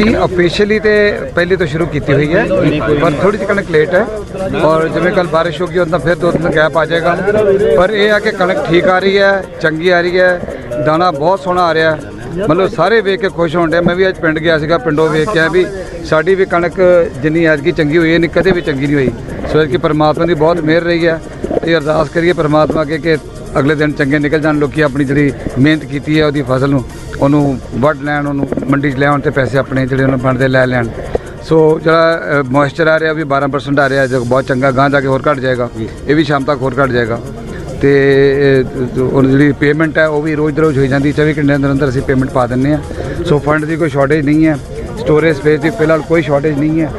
ਜੀ ਅਫੀਸ਼ੀਅਲੀ ਤੇ ਪਹਿਲੇ ਤੋਂ ਸ਼ੁਰੂ ਕੀਤੀ ਹੋਈ ਹੈ, ਪਰ ਥੋੜੀ ਜਿਹੀ ਕਣਕ ਲੇਟ ਹੈ। ਔਰ ਜਿਵੇਂ ਕੱਲ ਬਾਰਿਸ਼ ਹੋਗੀ ਉਹਨਾਂ ਫਿਰ ਦੋ ਦਿਨ ਗੈਪ ਆ ਜਾਏਗਾ। ਪਰ ਇਹ ਆ ਕਿ ਕਣਕ ਠੀਕ ਆ ਰਹੀ ਹੈ, ਚੰਗੀ ਆ ਰਹੀ ਹੈ, ਦਾਣਾ ਬਹੁਤ ਸੋਹਣਾ ਆ ਰਿਹਾ। ਮਤਲਬ ਸਾਰੇ ਵੇਖ ਕੇ ਖੁਸ਼ ਹੋਣ ਡਿਆ। ਮੈਂ ਵੀ ਅੱਜ ਪਿੰਡ ਗਿਆ ਸੀਗਾ, ਪਿੰਡੋਂ ਵੇਖ ਕੇ ਵੀ ਸਾਡੀ ਵੀ ਕਣਕ ਜਿੰਨੀ ਐਤਕੀ ਚੰਗੀ ਹੋਈ ਹੈ ਨਹੀਂ ਕਦੇ ਵੀ ਚੰਗੀ ਨਹੀਂ ਹੋਈ। ਸੋ ਕਿ ਪਰਮਾਤਮਾ ਦੀ ਬਹੁਤ ਮਿਹਰ ਰਹੀ ਹੈ। ਤੇ ਅਰਦਾਸ ਕਰੀਏ ਪਰਮਾਤਮਾ ਅੱਗੇ ਕਿ ਅਗਲੇ ਦਿਨ ਚੰਗੇ ਨਿਕਲ ਜਾਣ। ਲੋਕੀ ਆਪਣੀ ਜਿਹੜੀ ਮਿਹਨਤ ਕੀਤੀ ਹੈ, ਉਹਦੀ ਫਸਲ ਨੂੰ ਉਹਨੂੰ ਵੱਢ ਲੈਣ ਉਹਨੂੰ ਮੰਡੀ 'ਚ ਲਿਆਉਣ ਤੇ ਪੈਸੇ ਆਪਣੇ ਜਿਹੜੇ ਉਹਨਾਂ ਬਣਦੇ ਲੈ ਲੈਣ। ਸੋ ਜਿਹੜਾ ਮੋਇਸਚਰ ਆ ਰਿਹਾ ਵੀ 12% ਆ ਰਿਹਾ ਜੋ ਬਹੁਤ ਚੰਗਾ ਗਾਂ ਜਾ ਕੇ ਹੋਰ ਘਟ ਜਾਏਗਾ। ਇਹ ਵੀ ਸ਼ਾਮ ਤੱਕ ਹੋਰ ਘਟ ਜਾਏਗਾ। ਤੇ ਉਹ ਜਿਹੜੀ ਪੇਮੈਂਟ ਹੈ ਉਹ ਵੀ ਰੋਜ਼ ਦੇ ਰੋਜ਼ ਹੋਈ ਜਾਂਦੀ 24 ਘੰਟੇ ਅੰਦਰ ਅੰਦਰ ਅਸੀਂ ਪੇਮੈਂਟ ਪਾ ਦਿੰਨੇ ਆ ਸੋ ਫੰਡ ਦੀ ਕੋਈ ਸ਼ਾਰਟੇਜ ਨਹੀਂ ਹੈ। ਸਟੋਰੇਜ ਸਪੇਸ ਦੀ ਫਿਲਹਾਲ ਕੋਈ ਸ਼ਾਰਟੇਜ ਨਹੀਂ ਹੈ।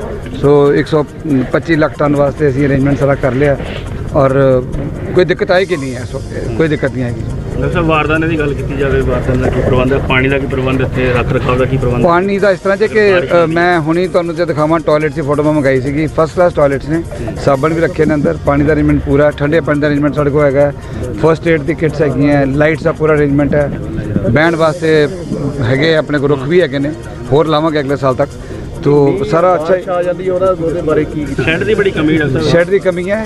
ਸੋ 125 ਲੱਖ ਟਨ ਵਾਸਤੇ ਅਸੀਂ ਅਰੇਂਜਮੈਂਟ ਸਾਰਾ ਕਰ ਲਿਆ। ਔਰ ਕੋਈ ਦਿੱਕਤ ਆਈ ਕਿ ਨਹੀਂ ਹੈ। ਸੋ ਕੋਈ ਦਿੱਕਤ ਨਹੀਂ ਆਏਗੀ। ਡਾਕਟਰ ਸਾਹਿਬ ਵਾਰਦਾਨੇ ਦੀ ਗੱਲ ਕੀਤੀ ਜਾਵੇ ਵਾਰਦਾਨੇ ਦਾ ਕੀ ਪ੍ਰਬੰਧ ਹੈ? ਪਾਣੀ ਦਾ ਕੀ ਪ੍ਰਬੰਧ ਇੱਥੇ? ਰੱਖ ਰਖਾਵ ਦਾ ਕੀ ਪ੍ਰਬੰਧ ਹੈ? ਪਾਣੀ ਦਾ ਇਸ ਤਰ੍ਹਾਂ ਜੇ ਕਿ ਅ, ਮੈਂ ਹੁਣੀ ਤੁਹਾਨੂੰ ਜੇ ਦਿਖਾਵਾਂ ਟਾਇਲਟ ਦੀ ਫੋਟੋ ਮੈਂ ਮੰਗਾਈ ਸੀਗੀ। ਫਸਟ ਕਲਾਸ ਟਾਇਲਟਸ ਨੇ। ਸਾਬਣ ਵੀ ਰੱਖੇ ਨੇ ਅੰਦਰ ਪਾਣੀ ਦਾ ਅਰੇਂਜਮੈਂਟ ਪੂਰਾ ਠੰਡੇ ਪਾਣੀ ਦਾ ਅਰੇਂਜਮੈਂਟ ਸਾਡੇ ਕੋਲ ਹੈਗਾ। ਫਸਟ ਏਡ ਦੀ ਕਿਟਸ ਹੈਗੀਆਂ ਲਾਈਟਸ ਦਾ ਪੂਰਾ ਅਰੇਂਜਮੈਂਟ ਹੈ। ਬੈਂਡ ਵਾਸਤੇ ਹੈਗੇ ਆਪਣੇ ਕੋਲ ਰੁੱਖ ਵੀ ਹੈਗੇ ਨੇ। ਹੋਰ ਲਾਵਾਂਗੇ ਅਗਲੇ ਸਾਲ ਤੱਕ। ਤੋ ਸਾਰਾ ਅੱਛਾ ਹੀ- ਆ ਜਾਂਦੀ ਉਹਦਾ ਉਹਦੇ ਬਾਰੇ ਕੀ ਸ਼ੈਡ ਦੀ ਬੜੀ ਕਮੀ ਹੈ ਡਾਕਟਰ ਸਾਹਿਬ। ਸ਼ੈਡ ਦੀ ਕਮੀ ਹੈ।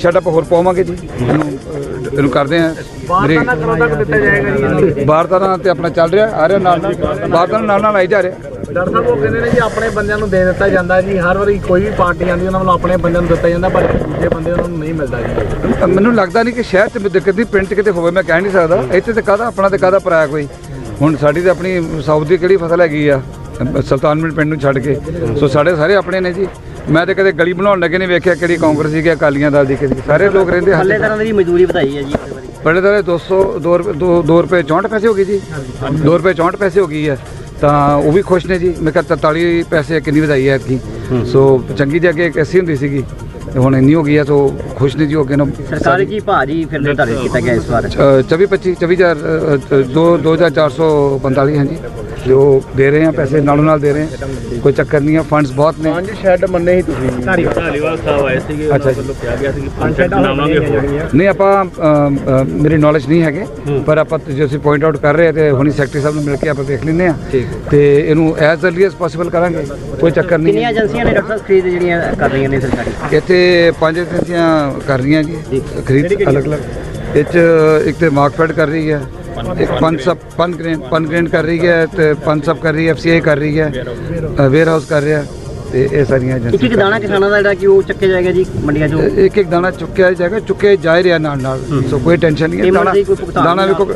ਸ਼ੈਡ ਅਪ ਹੋਰ ਪਾਵਾਂਗੇ ਜੀ। ਇਹਨੂੰ ਅ, ਇਹਨੂੰ ਕਰਦੇ ਆ ਮੇਰੀ ਕਦੋਂ ਤੱਕ ਦਿੱਤਾ ਜਾਏਗਾ ਜੀ ਇਹਨਾਂ। ਬਾਰਦਾਨਾ ਤੇ ਆਪਣਾ ਚੱਲ ਰਿਹਾ ਆ ਰਿਹਾ ਨਾਲ ਨਾਲ ਬਾਰਦਾਨਾ ਨਾਲ ਨਾਲ ਆਈ ਜਾ ਰਿਹਾ। ਡਾਕਟਰ ਸਾਹਿਬ ਉਹ ਕਹਿੰਦੇ ਨੇ ਜੀ ਆਪਣੇ ਬੰਦਿਆਂ ਨੂੰ ਦੇ ਦਿੱਤਾ ਜਾਂਦਾ ਜੀ। ਹਰ ਵਾਰੀ ਕੋਈ ਵੀ ਪਾਰਟੀ ਆਉਂਦੀ ਉਹਨਾਂ ਵੱਲੋਂ ਆਪਣੇ ਬੰਦਿਆਂ ਨੂੰ ਦਿੱਤਾ ਜਾਂਦਾ ਪਰ ਦੂਜੇ ਬੰਦੇ ਉਹਨਾਂ ਨੂੰ ਨਹੀਂ ਮਿਲਦਾ ਜੀ। ਮੈਨੂੰ ਲੱਗਦਾ ਨਹੀਂ ਕਿ ਸ਼ਹਿਰ 'ਚ ਵੀ ਦਿੱਕਤ ਪਿੰਡ 'ਚ ਕਿਤੇ ਹੋਵੇ ਮੈਂ ਕਹਿ ਨਹੀਂ ਸਕਦਾ। ਇੱਥੇ ਤੇ ਕਾਹਦਾ ਆਪਣਾ ਤੇ ਕਾਹਦਾ ਪਰਾਇਆ ਕੋਈ? ਹੁਣ ਸਾਡੀ ਤੇ ਆਪਣੀ ਸਾਊਥ ਦੀ ਕਿਹੜੀ ਫਸਲ ਹੈਗੀ ਆ? ਸੁਲਤਾਨਪੁਰ ਪਿੰਡ ਨੂੰ ਛੱਡ ਕੇ। ਸੋ ਸਾਡੇ ਸਾਰੇ ਆਪਣੇ ਨੇ ਜੀ। ਮੈਂ ਤੇ ਕਦੇ ਗਲੀ ਬਣਾਉਣ ਲੱਗੇ ਨਹੀਂ ਵੇਖਿਆ ਕਿਹੜੀ ਕਾਂਗਰਸੀ ਕਿ ਅਕਾਲੀਆਂ ਦਲ ਦੀ ਕਿਹੜੀ ਸਾਰੇ ਲੋਕ ਰਹਿੰਦੇ ਹਨ ਤਰ੍ਹਾਂ ਦੀ ਮਜ਼ਦੂਰੀ ਵਧਾਈ ਹੈ ਜੀ। ਬੜੇ ਦਾਰੇ 200 2 ਰੁਪਏ 2 ਰੁਪਏ 64 ਪੈਸੇ ਹੋ ਗਈ ਜੀ। 2 ਰੁਪਏ 64 ਪੈਸੇ ਹੋ ਗਈ ਹੈ। ਤਾਂ ਉਹ ਵੀ ਖੁਸ਼ ਨੇ ਜੀ। ਮੈਂ ਕਿਹਾ 43 ਪੈਸੇ ਕਿੰਨੀ ਵਧਾਈ ਹੈ ਐਤਕੀ ਸੋ ਚੰਗੀ ਜੀ ਅੱਗੇ ਐਸੀ ਹੁੰਦੀ ਸੀਗੀ। ਹੁਣ ਇੰਨੀ ਹੋ ਗਈ ਹੈ ਸੋ ਖੁਸ਼ ਨੇ ਜੀ ਹੋ ਗਏ ਨਾ। ਸਰਕਾਰੀ ਕੀ ਭਾਜੀ ਫਿਰ ਨਿਰਧਾਰਿਤ ਕੀਤਾ ਗਿਆ ਇਸ ਵਾਰ? 24 25 24000 ਦੋ 2445 ਹਾਂਜੀ। ਜੋ ਦੇ ਰਹੇ ਆ ਪੈਸੇ ਨਾਲੋਂ ਨਾਲ ਦੇ ਰਹੇ ਆ। ਕੋਈ ਚੱਕਰ ਨਹੀਂ ਆ ਫੰਡਸ ਬਹੁਤ ਨੇ। ਪੰਜ ਸ਼ੈੱਡ ਮੰਨੇ ਹੀ ਤੁਸੀਂ। ਢਾਲੀਵਾਲ ਸਾਹਿਬ ਆਏ ਸੀਗੇ ਅੱਛਾ ਉਹਨਾਂ ਜੀ। ਵੱਲੋਂ ਕਿਹਾ ਗਿਆ ਸੀ ਕਿ ਪੰਜ ਸ਼ੈਡ ਬਣਾਵਾਂਗੇ ਹੋਰ ਨਹੀਂ ਆਪਾਂ ਮੇਰੀ ਨੌਲੇਜ ਨਹੀਂ ਹੈਗੇ ਪਰ ਆਪਾਂ ਜੇ ਅਸੀਂ ਪੁਆਇੰਟ ਆਊਟ ਕਰ ਰਹੇ ਆ ਤੇ ਹੁਣੀ ਸੈਕਟਰੀ ਸਾਹਿਬ ਨੂੰ ਮਿਲ ਕੇ ਆਪਾਂ ਦੇਖ ਲੈਂਦੇ ਆ ਤੇ ਇਹਨੂੰ ਐਜ਼ ਅਰਲੀ ਐਜ਼ ਪੋਸੀਬਲ ਕਰਾਂਗੇ ਕੋਈ ਚੱਕਰ ਨਹੀਂ ਕਿੰਨੀਆਂ। ਏਜੰਸੀਆਂ ਨੇ ਡਾਕਟਰ ਸਾਹਿਬ ਖਰੀਦ ਜਿਹੜੀਆਂ ਕਰ ਰਹੀਆਂ ਨੇ ਸਰਕਾਰੀ? ਇੱਥੇ ਪੰਜ ਏਜੰਸੀਆਂ ਕਰ ਰਹੀਆਂ ਜੀ ਖਰੀਦ ਅਲੱਗ-ਅਲੱਗ ਇਹ 'ਚ ਇੱਕ ਤੇ ਮਾਰਕਫੈਡ ਕਰ ਰਹੀ ਹੈ ਇੱਕ ਪੰਜ ਸਬ ਪਨ ਗ੍ਰੇਨ ਪਨ ਗ੍ਰੇਨ ਕਰ ਰਹੀ ਹੈ ਤੇ ਪੰਜ ਸਬ ਕਰ ਰਹੀ ਹੈ ਐਫਸੀਆਈ ਕਰ ਰਹੀ ਹੈ ਵੇਅਰ ਹਾਊਸ ਕਰ ਰਿਹਾ ਤੇ ਇਹ ਸਾਰੀਆਂ ਇੱਕ ਇੱਕ ਦਾਣਾ ਕਿਸਾਨਾਂ ਦਾ ਜਿਹੜਾ ਕਿ ਉਹ ਚੱਕੇ ਜਾਏਗਾ ਜੀ ਮੰਡੀਆਂ 'ਚੋਂ? ਇੱਕ ਇੱਕ ਦਾਣਾ ਚੁੱਕਿਆ ਜਾਏਗਾ ਚੁੱਕੇ ਜਾ ਰਿਹਾ ਨਾਲ ਨਾਲ। ਸੋ ਕੋਈ ਟੈਨਸ਼ਨ ਨਹੀਂ ਹੈ। Payment ਦਾਣਾ ਦੀ ਕੋਈ ਭੁਗਤਾਨ ਦਾਣਾ ਵੀ ਕੋਈ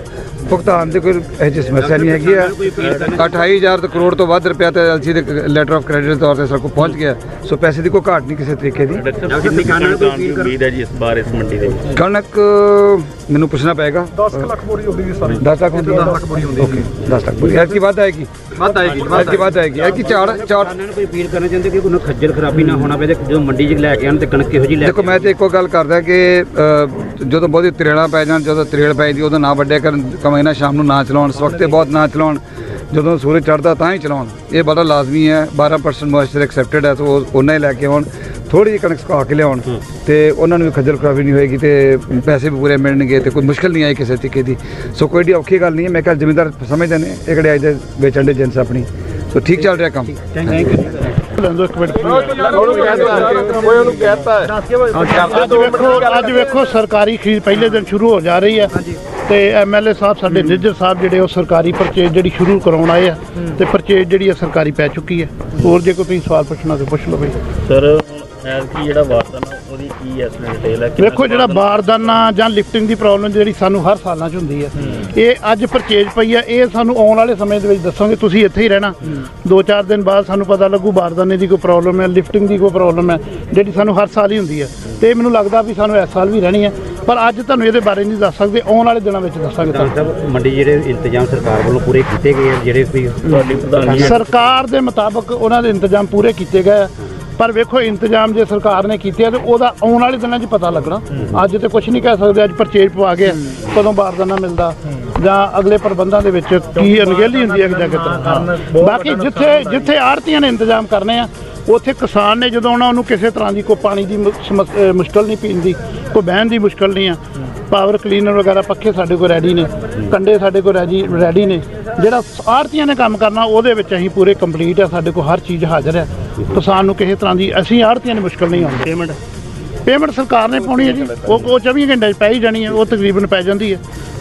ਭੁਗਤਾਨ ਦੀ ਕੋਈ ਇਹ ਜਿਹੀ ਸਮੱਸਿਆ ਨਹੀਂ ਹੈਗੀ ਆ। 28000 ਤੋਂ ਕਰੋੜ ਤੋਂ ਵੱਧ ਰੁਪਇਆ ਤੇ ਐਲਸੀ ਦੇ ਲੈਟਰ ਆਫ ਕ੍ਰੈਡਿਟ ਦੇ ਤੌਰ ਤੇ ਸਾਡੇ ਕੋਲ ਪਹੁੰਚ ਗਿਆ। ਸੋ ਪੈਸੇ ਦੀ ਕੋਈ ਘਾਟ ਨਹੀਂ ਕਿਸੇ ਤਰੀਕੇ ਦੀ। ਡਾਕਟਰ ਸਾਹਿਬ ਕਿੰਨੀ ਕਿਸਾਨਾਂ ਨੂੰ ਦੀ ਉਮੀਦ ਹੈ ਜੀ ਇਸ ਬਾਰ ਇਸ ਮੰਡੀ ਦੇ ਵਿੱਚ। ਕਣਕ ਮੈਨੂੰ ਪੁੱਛਣਾ ਪਏਗਾ। 10 ਲੱਖ ਬੋਰੀ ਹੁੰਦੀ ਸਾਰੀ। 10 ਲੱਖ ਹੁੰਦੀ 10 ਲੱਖ ਬੋਰੀ ਹੁੰਦੀ ਓਕੇ 10 ਲੱਖ ਬੋਰੀ। ਐਤਕੀ ਵੱਧ ਆਏਗੀ? ਵੱਧ ਆਏਗੀ ਐਤਕੀ ਵੱਧ ਆਏਗੀ। ਐਤਕੀ ਚਾਰ ਚਾਰ ਨੂੰ ਕੋਈ ਅਪੀਲ ਕਰਨਾ ਚਾਹੁੰਦੇ ਕਿ ਕੋਈ ਖੱਜਲ ਖਰਾਬੀ ਨਾ ਹੋਣਾ ਪਵੇ ਤੇ ਜਦੋਂ ਮੰਡੀ 'ਚ ਲੈ ਕੇ ਆਣ ਤੇ ਕਣਕ ਕਿਹੋ ਜੀ ਲੈ ਦੇਖੋ ਮੈਂ ਤੇ ਇੱਕੋ ਗੱਲ ਕਰਦਾ ਕਿ ਅ, ਜਦੋਂ ਬਹੁਤੀ ਤਰੇੜਾਂ ਪੈ ਜਾਣ ਜਦੋਂ ਤਰੇੜ ਪੈ ਜਾਂਦੀ ਉਦੋਂ ਨਾ ਵੱਡੇ ਕਰਨ ਕਮਾਈਨਾ ਸ਼ਾਮ ਨੂੰ ਨਾ ਚਲਾਉਣ ਇਸ ਵਕਤ ਤੇ ਬਹੁਤ ਨਾ ਚਲਾਉਣ। ਜਦੋਂ ਸੂਰਜ ਚੜ੍ਹਦਾ ਤਾਂ ਹੀ ਚਲਾਉਣ। ਇਹ ਬੜਾ ਲਾਜ਼ਮੀ ਹੈ 12% ਮੋਇਸਚਰ ਐਕਸੈਪਟਡ ਹੈ ਤਾਂ ਉਹ ਉਹਨਾਂ ਹੀ ਲੈ ਕੇ ਆਉਣ ਥੋੜੀ ਜਿਹੀ ਕਣਕ ਸੁਕਾ ਕੇ ਲਿਆਉਣ। ਤੇ ਉਹਨਾਂ ਨੂੰ ਵੀ ਖੱਜਲ ਖਰਾਬੀ ਨਹੀਂ ਹੋਏਗੀ ਤੇ ਪੈਸੇ ਵੀ ਪੂਰੇ ਮਿਲਣਗੇ ਤੇ ਕੋਈ ਮੁਸ਼ਕਲ ਨਹੀਂ ਆਈ ਕਿਸੇ ਤਰੀਕੇ ਦੀ। ਸੋ ਕੋਈ ਏਡੀ ਔਖੀ ਗੱਲ ਨਹੀਂ ਹੈ ਮੈਂ ਕਿਹਾ ਜ਼ਿਮੀਂਦਾਰ ਸਮਝਦੇ ਨੇ ਇਹ ਕਿਹੜੇ ਅੱਜ ਦੇ ਵੇਚਣ ਦੇ ਜਿੰਸ ਆਪਣੀ। ਸੋ ਠੀਕ ਚੱਲ ਰਿਹਾ ਕੰਮ। ਉਹਨੂੰ ਕਹਿਤਾ ਅੱਜ ਵੇਖੋ ਅੱਜ ਵੇਖੋ ਸਰਕਾਰੀ ਖਰੀਦ ਪਹਿਲੇ ਦਿਨ ਸ਼ੁਰੂ ਹੋ ਜਾ ਰਹੀ ਹੈ। ਤੇ ਐਮਐਲਏ ਸਾਹਿਬ ਸਾਡੇ ਨਿੱਜਰ ਸਾਹਿਬ ਜਿਹੜੇ ਉਹ ਸਰਕਾਰੀ ਪਰਚੇਜ ਜਿਹੜੀ ਸ਼ੁਰੂ ਕਰਾਉਣ ਆਏ ਆ ਤੇ ਪਰਚੇਜ ਜਿਹੜੀ ਹੈ ਸਰਕਾਰੀ ਪੈ ਚੁੱਕੀ ਹੈ। ਹੋਰ ਜੇ ਕੋਈ ਤੁਸੀਂ ਸਵਾਲ ਪੁੱਛਣਾ ਤੇ ਪੁੱਛ ਲਓ ਬਈ। ਸਰ ਐਤਕੀ ਜਿਹੜਾ ਵਾਰਦਾਨਾ ਉਹਦੀ ਕੀ ਐਸ ਡਿਟੇਲ ਹੈ ਵੇਖੋ ਜਿਹੜਾ ਬਾਰਦਾਨਾ ਜਾਂ ਲਿਫਟਿੰਗ ਦੀ ਪ੍ਰੋਬਲਮ ਜਿਹੜੀ ਸਾਨੂੰ ਹਰ ਸਾਲਾਂ 'ਚ ਹੁੰਦੀ ਹੈ। ਇਹ ਅੱਜ ਪਰਚੇਜ ਪਈ ਹੈ ਇਹ ਸਾਨੂੰ ਆਉਣ ਵਾਲੇ ਸਮੇਂ ਦੇ ਵਿੱਚ ਦੱਸੋਗੇ ਤੁਸੀਂ ਇੱਥੇ ਹੀ ਰਹਿਣਾ। ਦੋ ਚਾਰ ਦਿਨ ਬਾਅਦ ਸਾਨੂੰ ਪਤਾ ਲੱਗੂ ਬਾਰਦਾਨੇ ਦੀ ਕੋਈ ਪ੍ਰੋਬਲਮ ਹੈ ਲਿਫਟਿੰਗ ਦੀ ਕੋਈ ਪ੍ਰੋਬਲਮ ਹੈ ਜਿਹੜੀ ਸਾਨੂੰ ਹਰ ਸਾਲ ਹੀ ਹੁੰਦੀ ਹੈ। ਤੇ ਇਹ ਮੈਨੂੰ ਲੱਗਦਾ ਵੀ ਸਾਨੂੰ ਇਸ ਸਾਲ ਵੀ ਰਹਿਣੀ ਹੈ। ਪਰ ਅੱਜ ਤੁਹਾਨੂੰ ਇਹਦੇ ਬਾਰੇ ਨਹੀਂ ਦੱਸ ਸਕਦੇ ਆਉਣ ਵਾਲੇ ਦਿਨਾਂ ਵਿੱਚ ਦੱਸਾਂਗੇ ਤੁਹਾਨੂੰ ਸਾਹਿਬ ਮੰਡੀ ਜਿਹੜੇ ਇੰਤਜ਼ਾਮ ਸਰਕਾਰ ਵੱਲੋਂ ਪੂਰੇ ਕੀਤੇ ਗਏ ਆ ਜਿਹੜੇ ਵੀ ਤੁਹਾਡੀ ਪ੍ਰਧਾਨੀ ਸਰਕਾਰ ਦੇ ਮੁਤਾਬਕ ਉਹਨਾਂ ਦੇ ਇੰਤਜ਼ਾਮ ਪੂਰੇ ਕੀਤੇ ਗਏ ਆ। ਪਰ ਵੇਖੋ ਇੰਤਜ਼ਾਮ ਜੇ ਸਰਕਾਰ ਨੇ ਕੀਤੇ ਆ ਤੇ ਉਹਦਾ ਆਉਣ ਵਾਲੇ ਦਿਨਾਂ 'ਚ ਪਤਾ ਲੱਗਣਾ। ਅੱਜ ਤੇ ਕੁਝ ਨਹੀਂ ਕਹਿ ਸਕਦੇ ਅੱਜ ਪਰਚੇਜ ਪਵਾ ਗਏ ਕਦੋਂ ਬਾਰਦਾਨਾ ਮਿਲਦਾ ਜਾਂ ਅਗਲੇ ਪ੍ਰਬੰਧਾਂ ਦੇ ਵਿੱਚ ਕੀ ਅਣਗਹਿਲੀ ਹੁੰਦੀ ਹੈ ਜਾਂ ਕਿਤੇ ਬਾਕੀ ਜਿੱਥੇ ਜਿੱਥੇ ਆੜਤੀਆਂ ਨੇ ਇੰਤਜ਼ਾਮ ਕਰਨੇ ਆ ਉੱਥੇ ਕਿਸਾਨ ਨੇ ਜਦੋਂ ਆਉਣਾ ਉਹਨੂੰ ਕਿਸੇ ਤਰ੍ਹਾਂ ਦੀ ਕੋਈ ਪਾਣੀ ਦੀ ਮੁਸ਼ਕਲ ਨਹੀਂ ਪੀਣ ਦੀ ਕੋਈ ਬਹਿਣ ਦੀ ਮੁਸ਼ਕਲ ਨਹੀਂ ਆ। ਪਾਵਰ ਕਲੀਨਰ ਵਗੈਰਾ ਪੱਖੇ ਸਾਡੇ ਕੋਲ ਰੈਡੀ ਨੇ ਕੰਡੇ ਸਾਡੇ ਕੋਲ ਰੈਡੀ ਰੈਡੀ ਨੇ। ਜਿਹੜਾ ਆੜਤੀਆਂ ਨੇ ਕੰਮ ਕਰਨਾ ਉਹਦੇ ਵਿੱਚ ਅਸੀਂ ਪੂਰੇ ਕੰਪਲੀਟ ਆ ਸਾਡੇ ਕੋਲ ਹਰ ਚੀਜ਼ ਹਾਜ਼ਰ ਹੈ ਕਿਸਾਨ ਨੂੰ ਕਿਸੇ ਤਰ੍ਹਾਂ ਦੀ ਅਸੀਂ ਆੜਤੀਆਂ ਨੇ ਮੁਸ਼ਕਲ ਨਹੀਂ ਆਉਂਦੀ। ਪੇਮੈਂਟ ਪੇਮੈਂਟ ਸਰਕਾਰ ਨੇ ਪਾਉਣੀ ਹੈ ਜੀ। ਉਹ ਉਹ 24 ਘੰਟੇ 'ਚ ਪੈ ਹੀ ਜਾਣੀ ਹੈ। ਉਹ ਤਕਰੀਬਨ ਪੈ ਜਾਂਦੀ ਹੈ।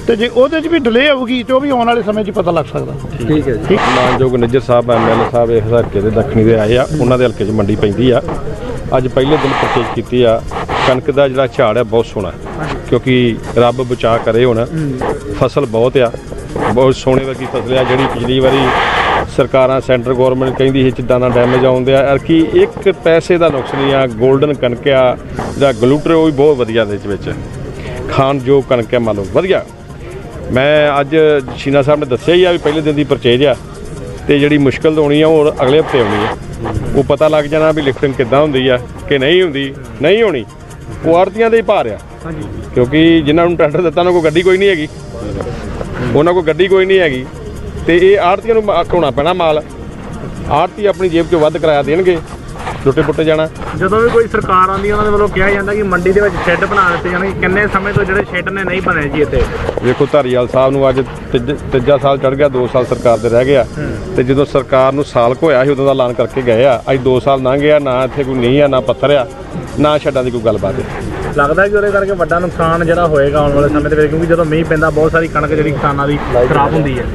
ਤੇ ਜੇ ਉਹਦੇ 'ਚ ਵੀ ਡਿਲੇ ਹੋਊਗੀ ਤੇ ਉਹ ਵੀ ਆਉਣ ਵਾਲੇ ਸਮੇਂ 'ਚ ਪਤਾ ਲੱਗ ਸਕਦਾ। ਠੀਕ ਹੈ ਜੀ। ਮਾਨਯੋਗ ਨਿੱਜਰ ਸਾਹਿਬ ਐਮਐਲਏ ਸਾਹਿਬ ਇਸ ਹਲਕੇ ਦੇ ਦੱਖਣੀ ਦੇ ਆਏ ਆ। ਉਹਨਾਂ ਦੇ ਹਲਕੇ 'ਚ ਮੰਡੀ ਪੈਂਦੀ ਆ। ਅੱਜ ਪਹਿਲੇ ਦਿਨ ਪਰਚੇਜ ਕੀਤੀ ਆ। ਕਣਕ ਦਾ ਜਿਹੜਾ ਝਾੜ ਹੈ ਬਹੁਤ ਸੋਹਣਾ ਹੈ। ਕਿਉਂਕਿ ਰੱਬ ਬਚਾ ਕਰੇ ਹੁਣ। ਫਸਲ ਬਹੁਤ ਆ। ਬਹੁਤ ਸੋਹਣੇ ਵਰਗੀ ਫਸਲ ਆ। ਜਿਹੜੀ ਪਿਛਲੀ ਵਾਰੀ ਸਰਕਾਰਾਂ ਸੈਂਟਰ ਗਵਰਨਮੈਂਟ ਕਹਿੰਦੀ ਸੀ ਜਿੱਦਾਂ ਦਾ ਡੈਮੇਜ ਆਉਂਦੇ ਆ। ਅਰ ਕਿ ਇੱਕ ਪੈਸੇ ਦਾ ਨੁਕਸ ਨਹੀਂ ਆ 골ਡਨ ਕਣਕ ਆ ਜਿਹੜਾ ਗਲੂਟਰ ਉਹ ਵੀ ਬਹੁਤ ਵਧੀਆ ਦੇ ਵਿੱਚ। ਖਾਣ ਜੋ ਕਣਕ ਆ ਮੰਨ ਲਓ ਵਧੀਆ। ਮੈਂ ਅੱਜ ਸ਼ੀਨਾ ਸਾਹਿਬ ਨੇ ਦੱਸਿਆ ਹੀ ਆ ਵੀ ਪਹਿਲੇ ਦਿਨ ਦੀ ਪਰਚੇਜ ਆ ਤੇ ਜਿਹੜੀ ਮੁਸ਼ਕਲ ਹੋਣੀ ਆ ਉਹ ਅਗਲੇ ਹਫ਼ਤੇ ਆਉਣੀ ਆ। ਉਹ ਪਤਾ ਲੱਗ ਜਾਣਾ ਵੀ ਲਿਫਟਿੰਗ ਕਿੱਦਾਂ ਹੁੰਦੀ ਆ ਕਿ ਨਹੀਂ ਹੁੰਦੀ ਨਹੀਂ ਹੋਣੀ। ਉਹ ਆੜਤੀਆਂ ਦੇ ਹੀ ਭਾਰ ਆ। ਕਿਉਂਕਿ ਜਿਨ੍ਹਾਂ ਨੂੰ ਟੈਂਡਰ ਦਿੱਤਾ ਉਹਨਾਂ ਕੋਲ ਗੱਡੀ ਕੋਈ ਨਹੀਂ ਹੈਗੀ। ਉਹਨਾਂ ਕੋਲ ਗੱਡੀ ਕੋਈ ਨਹੀਂ ਹੈਗੀ। ਤੇ ਇਹ ਆੜਤੀਆਂ ਨੂੰ ਢੋਣਾ ਪੈਣਾ ਮਾਲ। ਆੜਤੀ ਆਪਣੀ ਜੇਬ 'ਚੋਂ ਵੱਧ ਕਿਰਾਇਆ ਦੇਣਗੇ ਲੁੱਟੇ ਪੁੱਟੇ ਜਾਣਾ। ਜਦੋਂ ਵੀ ਕੋਈ ਸਰਕਾਰ ਆਉਂਦੀ ਉਹਨਾਂ ਦੇ ਵੱਲੋਂ ਕਿਹਾ ਜਾਂਦਾ ਕਿ ਮੰਡੀ ਦੇ ਵਿੱਚ ਸ਼ੈੱਡ ਬਣਾ ਦਿੱਤੇ ਜਾਣਗੇ ਕਿੰਨੇ ਸਮੇਂ ਤੋਂ ਜਿਹੜੇ ਸ਼ੈੱਡ ਨੇ ਨਹੀਂ ਬਣੇ ਜੀ ਇੱਥੇ। ਵੇਖੋ ਧਾਰੀਵਾਲ ਸਾਹਿਬ ਨੂੰ ਅੱਜ ਤੀਜ- ਸਾਲ ਚੜ ਗਿਆ 2 ਸਾਲ ਸਰਕਾਰ ਦੇ ਰਹਿ ਗਿਆ। ਤੇ ਜਦੋਂ ਸਰਕਾਰ ਨੂੰ ਸਾਲ ਹੋਇਆ ਸੀ ਉਦੋਂ ਦਾ ਐਲਾਨ ਕਰਕੇ ਗਏ ਆ। ਅੱਜ 2 ਸਾਲ ਲੰਘ ਗਿਆ ਨਾ ਇੱਥੇ ਕੋਈ ਨਹੀਂ ਆ ਨਾ ਪੱਥਰ ਆ ਨਾ ਛੱਡਾਂ ਦੀ ਕੋਈ ਗੱਲਬਾਤ ਹੈ ਲੱਗਦਾ ਕਿ ਉਹਦੇ ਕਰਕੇ ਵੱਡਾ ਨੁਕਸਾਨ ਜਿਹੜਾ ਹੋਏਗਾ ਆਉਣ ਵਾਲੇ ਸਮੇਂ ਦੇ ਵਿੱਚ ਕਿਉਂਕਿ ਜਦੋਂ ਮੀਂਹ ਪੈਂਦਾ ਬਹੁਤ ਸਾਰੀ ਕਣਕ ਜਿਹੜੀ ਕਿਸਾਨਾਂ ਦੀ ਖਰਾਬ ਹੁੰਦੀ ਹੈ।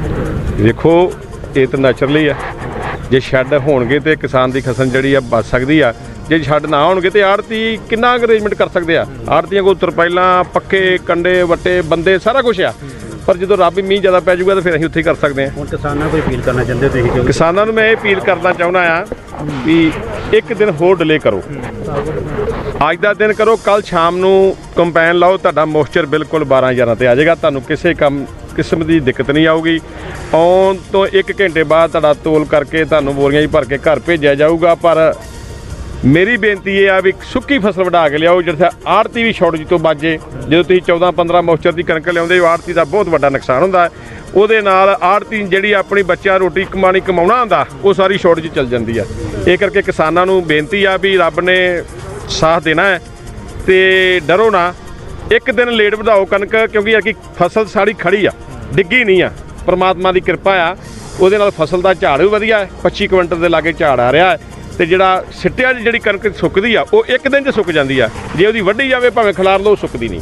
ਵੇਖੋ ਇਹ ਤਾਂ ਨੈਚੁਰਲੀ ਆ। ਜੇ ਸ਼ੈੱਡ ਹੋਣਗੇ ਤੇ ਕਿਸਾਨ ਦੀ ਖਸਨ ਜਿਹੜੀ ਆ ਬਚ ਸਕਦੀ ਆ। ਜੇ ਛੱਡ ਨਾ ਹੋਣਗੇ ਤੇ ਆੜਤੀ ਕਿੰਨਾ ਅਰੇਂਜਮੈਂਟ ਕਰ ਸਕਦੇ ਆ? ਆੜਤੀਆਂ ਕੋਲ ਤਰਪਾਈਲਾਂ ਪੱਕੇ ਕੰਡੇ ਵੱਟੇ ਬੰਦੇ ਸਾਰਾ ਕੁਝ ਆ। ਪਰ ਜਦੋਂ ਰੱਬ ਮੀਂਹ ਜ਼ਿਆਦਾ ਪੈ ਜਾਊਗਾ ਤਾਂ ਫਿਰ ਅਸੀਂ ਉੱਥੇ ਹੀ ਕਰ ਸਕਦੇ ਆ। ਹੁਣ ਕਿਸਾਨਾਂ ਕੋਈ ਅਪੀਲ ਕਰਨਾ ਚਾਹੁੰਦੇ ਤੁਸੀਂ ਕਿਸਾਨਾਂ ਨੂੰ ਮੈਂ ਇਹ ਅਪੀਲ ਕਰਨਾ ਚਾਹੁੰਦਾ ਆ ਵੀ ਇੱਕ ਦਿਨ ਹੋਰ ਡਿਲੇ ਕਰੋ। ਅੱਜ ਦਾ ਦਿਨ ਕਰੋ ਕੱਲ ਸ਼ਾਮ ਨੂੰ ਕੰਪੈਨ ਲਾਓ ਤੁਹਾਡਾ ਮੋਇਸਚਰ ਬਿਲਕੁਲ 12 11 ਤੇ ਆ ਜਾਏਗਾ। ਤੁਹਾਨੂੰ ਕਿਸੇ ਕੰਮ ਕਿਸਮ ਦੀ ਦਿੱਕਤ ਨਹੀਂ ਆਊਗੀ। ਆਉਣ ਤੋਂ 1 ਘੰਟੇ ਬਾਅਦ ਤੁਹਾਡਾ ਤੋਲ ਕਰਕੇ ਤੁਹਾਨੂੰ ਬੋਰੀਆਂ 'ਚ ਭਰ ਕੇ ਘਰ ਭੇਜਿਆ ਜਾਊਗਾ। ਪਰ ਮੇਰੀ ਬੇਨਤੀ ਇਹ ਆ ਵੀ ਸੁੱਕੀ ਫਸਲ ਵਢਾ ਕੇ ਲਿਆਓ ਜਿੱਥੇ ਆੜਤੀ ਵੀ ਸ਼ਾਰਟੇਜ ਤੋਂ ਬਾਜੇ। ਜਦੋਂ ਤੁਸੀਂ 14 15 ਮੋਇਸਚਰ ਦੀ ਕਣਕ ਲਿਆਉਂਦੇ ਹੋ ਆੜਤੀ ਦਾ ਬਹੁਤ ਵੱਡਾ ਨੁਕਸਾਨ ਹੁੰਦਾ ਉਹਦੇ ਨਾਲ ਆੜਤੀ ਜਿਹੜੀ ਆਪਣੀ ਬੱਚਾ ਰੋਟੀ ਕਮਾਣੀ ਕਮਾਉਣਾ ਹੁੰਦਾ, ਉਹ ਸਾਰੀ ਸ਼ਾਰਟੇਜ ਚੱਲ ਜਾਂਦੀ ਆ। ਇਹ ਕਰਕੇ ਕਿਸਾਨਾਂ ਨੂੰ ਬੇਨਤੀ ਆ ਵੀ ਰੱਬ ਨੇ ਸਾਥ ਦੇਣਾ ਹੈ ਤੇ ਡਰੋ ਨਾ। ਇੱਕ ਦਿਨ ਲੇਟ ਵਧਾਓ ਕਣਕ, ਕਿਉਂਕਿ ਯਾਰ ਕਿ ਫਸਲ ਸਾਰੀ ਖੜੀ ਆ, ਡਿੱਗੀ ਨਹੀਂ ਆ। ਪਰਮਾਤਮਾ ਦੀ ਕਿਰਪਾ ਆ, ਉਹਦੇ ਨਾਲ ਫਸਲ ਦਾ ਝਾੜ ਵੀ ਵਧੀਆ ਹੈ 25 ਕੁਇੰਟਲ ਦੇ ਲਾਗੇ ਝਾੜ ਆ ਰਿਹਾ ਹੈ, ਤੇ ਜਿਹੜਾ ਸਿੱਟਿਆਂ 'ਚ ਜਿਹੜੀ ਕਣਕ ਸੁੱਕਦੀ ਆ, ਉਹ ਇੱਕ ਦਿਨ 'ਚ ਸੁੱਕ ਜਾਂਦੀ ਆ। ਜੇ ਉਹਦੀ ਵੱਢੀ ਜਾਵੇ, ਭਾਵੇਂ ਖਿਲਾਰ ਲਓ, ਸੁੱਕਦੀ ਨਹੀਂ।